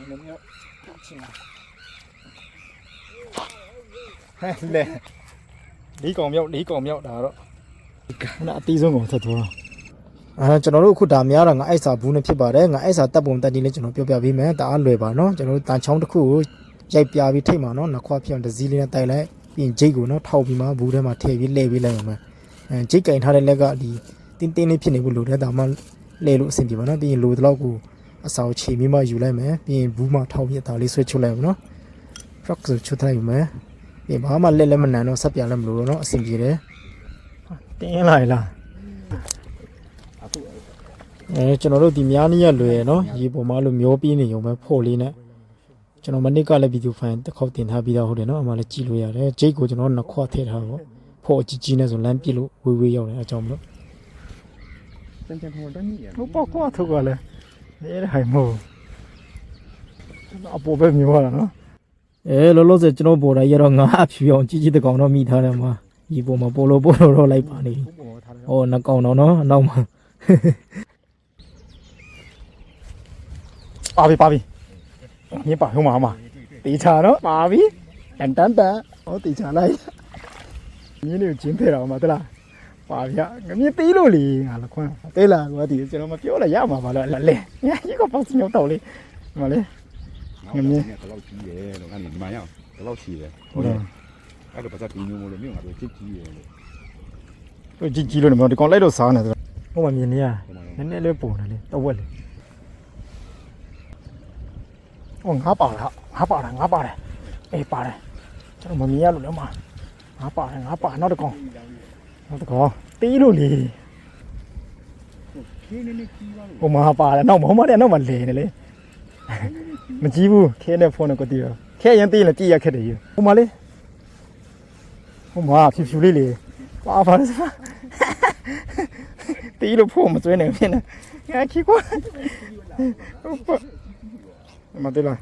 ဒီလိုမျိုးချင်တာဟဲ့လေလေးကောင်မြောက်လေးကောင်မြောက်ဒါတော့ခဏအတီးဆုံးကောင်ဆက်သွားအဲကျွန်တော်တို့အခုဒါများတာငါအိုက်စာဘူးနဲ့ဖြစ်ပါတယ်ငါအိုက်စာတပ်ပုံတက်ဒီလေးကျွန်တော်ပြောပြပေးမယ်ဒါအားလွယ်ပါနော်ကျွန်တော်တို့တန်ချောင်းတစ်ခုကိုရိုက်ပြပြီးထိတ်မှာနော်နှခွဖြစ်အောင်တစ်စည်းလေးနဲ့တိုက်လိုက်ပြီးရင်ဂျိတ်ကိုနော်ထောက်ပြီးမှဘူးထဲမှာထည့်ပြီးလှည့်ပြီးလိုက်အောင်မယ်အဲဂျိတ်ကင်ထားတဲ့လက်ကဒီတင်းတင်းလေးဖြစ်နေဖို့လိုတယ်ဒါမှလှည့်လို့အဆင်ပြေပါနော်ပြီးရင်လိုတော့ကို အဆောင်ချီမြမယူလိုက်မယ်ပြီးရင်ဘူးမှထောက်ပြတာလေးဆွဲချုပ်လိုက်မယ်နော် rock ဆိုချုပ်လိုက်မယ်ပြီးဘာမှလက်လက်မနံတော့ဆက်ပြလည်းမလို့တော့နော်အဆင်ပြေတယ်တင်းလိုက်လားအဲကျွန်တော်တို့ဒီများနည်းရလွယ်နော်ရေပေါ်မှာလို့မျောပြီးနေုံပဲဖို့လေးနဲ့ကျွန်တော်မနစ်ကလည်းဗီဒီယိုဖိုင်တစ်ခေါက်တင်ထားပြီးသားဟုတ်တယ်နော်အမှလည်းကြည့်လို့ရတယ်ဂျိတ်ကိုကျွန်တော်နှစ်ခွထည့်ထားပေါ့ဖို့အကြီးကြီးနဲ့ဆိုလမ်းပြလို့ဝေးဝေးရောက်တယ်အကြောင်းမလို့တန်တန်ဖို့တန်းကြီးရဟုတ်ပေါ့ခွထုတ်ကလည်း နေထိုင်မို့အပေါ်ပဲမြင်ရတာနော်အဲလောလောဆယ်ကျွန်တော်ပေါ်တာရတော့ငါအဖြူအောင်ကြီးကြီးတကောင်တော့မိထားတယ်မှာဒီပေါ်မှာပေါ်လို့ပေါ်လို့တော့လိုက်ပါနေဟောနှကောင်တော့နော်အနောက်မှာပါပြီပါပြီမြင်ပါဟိုမှာဟိုမှာတေချာတော့ပါပြီတန်တန်တန်ဟောတေချာလိုက်မြင်းတွေကိုကျင်းဖဲတာဟိုမှာတလား ပါဗျငမြင်သေးလို့လေငါလခွန်းသေးလားကွာဒီကျွန်တော်မပြောလိုက်ရမှာပါလားလဲလဲညရေကပေါ့စညောတော့လေဒီမှာလေငမြင်တော့လောက်ကြီးတယ်လို့ငါနေဒီမှာရောက်တော့လောက်ရှိတယ်ဟုတ်တယ်အဲ့တော့ဘာသာဒီမျိုးလို့မြို့ငါတို့ကြည့်ကြည့်ရတယ်လို့ဟိုကြည့်ကြည့်လို့ဒီကောင်လိုက်လို့စားနေတယ်ဟိုမှာမြင်နေရနည်းနည်းလေးပုံတယ်လေတော့ဝက်လေဟိုငါပါလားငါပါလားငါပါတယ်အေးပါတယ်ကျွန်တော်မမြင်ရလို့လည်းမငါပါတယ်ငါပါနောက်တစ်ကောင် နောက်တစ်ကောင်တီးလို့လေခင်းနေနေကြီးပါလို့ဟိုမှာပါတယ်နောက်မဟိုမှာတဲ့နောက်မှာလေနေလေမကြည့်ဘူးခဲနဲ့ဖုန်းနဲ့ကိုတီးတော့ခဲရင်တီးရင်ကြည့်ရခက်တယ်ကြီးဟိုမှာလေဟိုမှာဖြူဖြူလေးလေပါပါစပါတီးလို့ဖို့မစွဲနိုင်ဖြစ်နေငါခီကွာဟုတ်ပါမတေးလား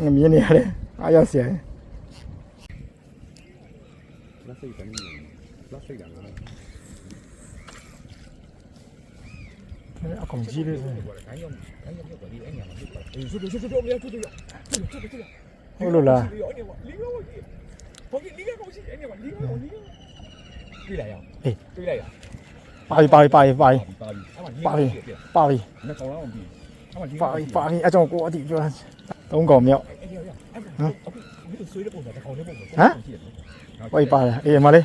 ငါမြင်နေရတယ်အားရစရာလက်စိတ်တယ်လက်စိတ်တယ်ငါအ ကောင်ကြီးလေးဆိုခိုင်းရောခိုင်းရောပြောတယ်အဲ့ညာမှာဖြစ်ပါတယ်အေးဆိုဆိုဆိုတော့မရထွက်တယ်ဟုတ်လို့လားလီရောနေပါလီရောကြီးဘုန်းကြီးလီရောကောင်းရှိအဲ့ညာမှာလီရောလီရောတွေ့လိုက်ရအောင်တွေ့လိုက်ရပါပြီပါပြီပါပြီပါပြီပါပြီအဲ့မှာပါပြီပါပြီနှစ်ကောင်လောက်ပြီအဲ့မှာလီပါပြီပါပြီအကြောင်းကိုအတိပြောတာသုံးကောင်မြောက်အဲ့ဒီရအဲ့ဒါအခုဆွေးတဲ့ပုံစံတစ်ကောင်လေးပုံစံဝိုက်ပါတယ်အေးမလေး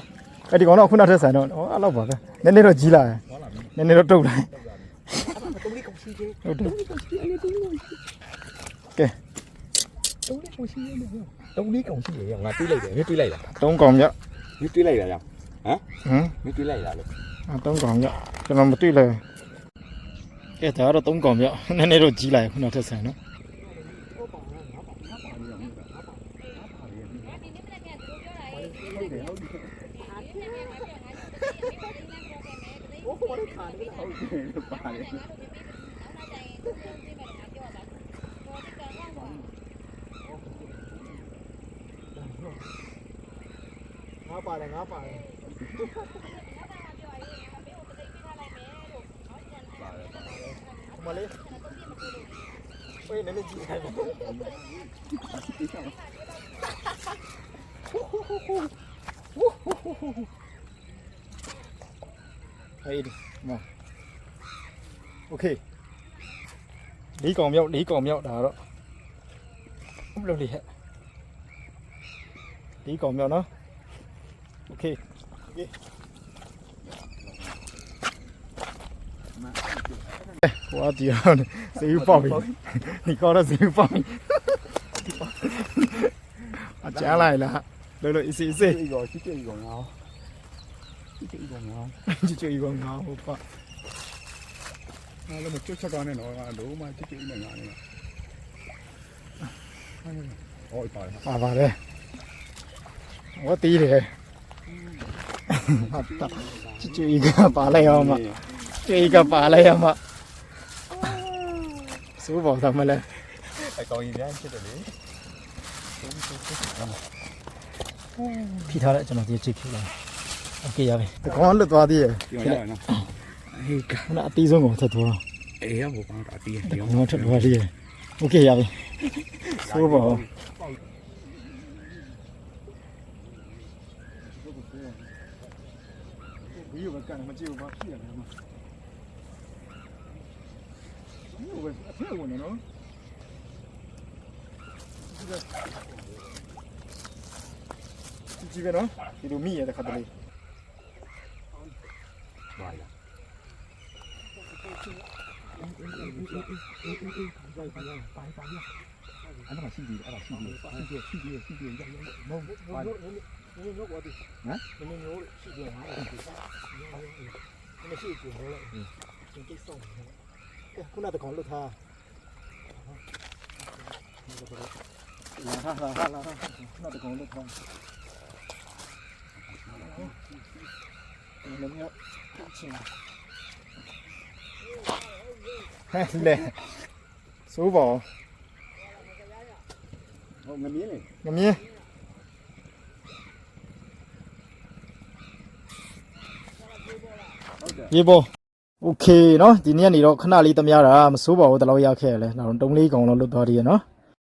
အဲ့ဒီကောင်တော့ခုနထက်ဆိုင်တော့ဟောအဲ့လောက်ပါပဲနည်းနည်းတော့ကြီးလာတယ်ဟုတ်လားမင်းနည်းနည်းတော့တုတ်လိုက်တုံးလေးကောင်ရှိသေးဟုတ်တယ်တုံးလေးကောင်ရှိအဲ့တုံးလေးကောင်ရှိကဲတုံးလေးကောင်ရှိရဲ့တုံးလေးကောင်ရှိရဲ့ငါတွေးလိုက်တယ်မင်းတွေးလိုက်လားသုံးကောင်မြောက်မင်းတွေးလိုက်လားရောဟမ်ဟမ်မင်းတွေးလိုက်လားလို့အသုံးကောင်မြောက်ကျွန်တော်မတွေ့လဲကဲဒါတော့သုံးကောင်မြောက်နည်းနည်းတော့ကြီးလာခုနထက်ဆိုင်နော်ပါတ ယ်ငါပါတယ်ငါပါတယ်မလေးဝေးနည်းန Hey, mà. Ok. Đi còn miêu, đi còn miêu đó đó. Không đâu đi hết. Đi còn miêu nó. Ok. Ok. Quá tiền, sẽ yêu bò Thì con đó sẽ yêu bò အချားလိုက်လား လို့လို့အစီအစီ 这个是这个啊，是这个啊， ချွချွီကောင်ငါဟိုပါ 那那么就这个呢，那个楼嘛，这个一两呢。哦，一百。 ပါပါတယ်ဟောတီးတယ်ဟာတာချွချွီကပါလိုက်အောင်မချွချွီကပါလိုက်အောင်မစိုးပေါ်သမလဲ 哎，高一点，记得嘞。 ဖိထားလိုက်ကျွန်တော်ဒီချစ်ဖြူလာโอเคရပြီတကောလွတ်သွားသေးရဲ့ 有人呢？ ဟေးကနအတီးဆုံးကိုဆက်သွား 哎呀，我帮他爹， တကောထွက်သွားသေးရဲ့โอเคရပြီ ဆိုးပါဦးဘီယိုကကန်မကြည့်ဘူးဘာဖြစ်ရလဲမဘီယိုက အဖေဝင်နေနော်ကြည့်ပဲနော်ဒီလိုမိရတဲ့ခါတလေပါလားအဲ့ဒါရှိသေးတယ်အဲ့ဒါရှိသေးတယ်ရှိသေးတယ်ရှိသေးတယ်ရှိသေးတယ်မဟုတ်ဘူးပါနည်းနည်းမျိုးကွာဒီဟမ်နည်းနည်းမျိုးရှိတယ်ဟာမရှိဘူးဘောလိုက်သင်ကိစ္စက ခုနတကောင်လွတ်ထားလာဟာလာဟာလာခုနတကောင်လွတ်ထားလည်းမျိုးချင်းဟဲ့လေစိုးပါ ဟိုမမြင်လေ ငမြင်း ဟုတ်တယ် ရေပေါ်โอเคเนาะဒီနေ့ကနေတော့ခဏလေးတမရတာမစိုးပါဘူးတလောက်ရခဲ့ရလဲနောက်တုံးလေးကောင်တော့လွတ်သွားသေးရเนาะ